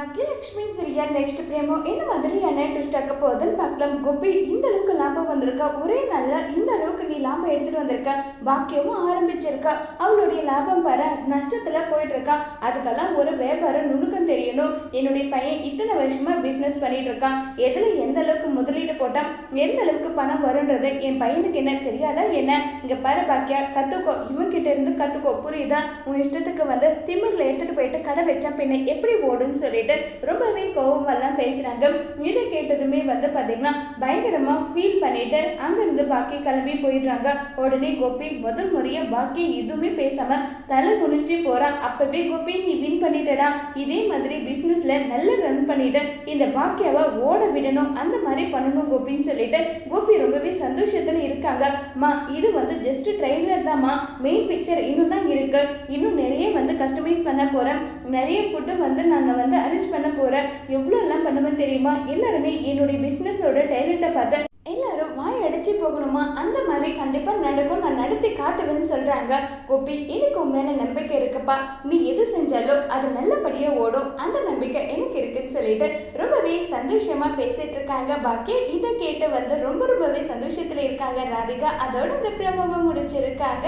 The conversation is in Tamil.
பாக்கியலட்சுமி சீரியல் நெக்ஸ்ட் பிரேமோ என்ன மாதிரியான ட்விஸ்ட் ஆக்க போகுதுன்னு பார்க்கலாம். கோபி இந்த அளவுக்கு லாபம் வந்திருக்கா? ஒரே நாளில் இந்த அளவுக்கு நீ லாபம் எடுத்துட்டு வந்திருக்க? பாக்கியமும் ஆரம்பிச்சிருக்கா. அவளுடைய லாபம் பாரு நஷ்டத்துல போயிட்டு இருக்கா அதுக்கெல்லாம் ஒரு வியாபாரம் நுணுக்கம் தெரியணும். என்னுடைய பையன் இத்தனை வருஷமா பிசினஸ் பண்ணிட்டு இருக்கான் எதுல எந்த அளவுக்கு முதலீடு போட்டா எந்த அளவுக்கு பணம் வரும்ன்றது என் பையனுக்கு என்ன தெரியாதா என்ன? இங்க பாரு பாக்கியா கத்துக்கோ. இவங்கிட்ட இருந்து கத்துக்கோ. புரியுதா? உன் இஷ்டத்துக்கு வந்து திமிர்ல எடுத்துட்டு போயிட்டு கடை வச்சா பின்ன எப்படி ஓடுன்னு சொல்லிட்டு ரொம்பவே கோவமெல்லாம் பேசுறாங்க. இதை கேட்டதுமே வந்து பாத்தீங்கன்னா பயங்கரமா ஃபீல் பண்ணிட்டு அங்கிருந்து பாக்கி கிளம்பி போயிடுறாங்க. உடனே கோபி முதல் முறையா பாக்கி எதுவுமே பேசாம தலை குனிஞ்சு போறான். அப்பவே கோபி நீ வின் பண்ணிட்டடா. இதே மாதிரி பிசினஸ்ல நல்லா ரன் பண்ணிட்டு இந்த பாக்கியாவை ஓட விடணும். அந்த மாதிரி பண்ணணும் கோபின்னு சொல்லிட்டு கோபி ரொம்பவே சந்தோஷத்துல இருக்காங்க. மா இது வந்து ஜஸ்ட் ட்ரெய்லர் தான்மா மெயின் பிக்சர் இன்னும் தான் இருக்கு. இன்னும் நிறைய வந்து கஸ்டமைஸ் பண்ண போறேன். நிறைய ஃபுட்டு வந்து நான் வந்து அரேஞ்ச் பண்ண போறேன். எவ்வளோ எல்லாம் பண்ணுவேன் தெரியுமா? எல்லாருமே என்னுடைய பிஸ்னஸோட டேலண்ட்டை பார்த்து எல்லாரும் வாய் அடைச்சி போகணுமா? அந்த மாதிரி கண்டிப்பா நடக்கும். நான் நடத்தி காட்டுவேன்னு சொல்றாங்க. கோபி எனக்கு உன் மேல நம்பிக்கை இருக்குப்பா. நீ எது செஞ்சாலும் அது நல்லபடியாக ஓடும். அந்த நம்பிக்கை சொல்லிட்டு ரொம்பவே சந்தோஷமா பேசிட்டு இருக்காங்க. பாக்கி இதை கேட்டு வந்து ரொம்ப ரொம்பவே சந்தோஷத்துல இருக்காங்க ராதிகா. அதோட இந்த பிரமுகம் முடிச்சிருக்காங்க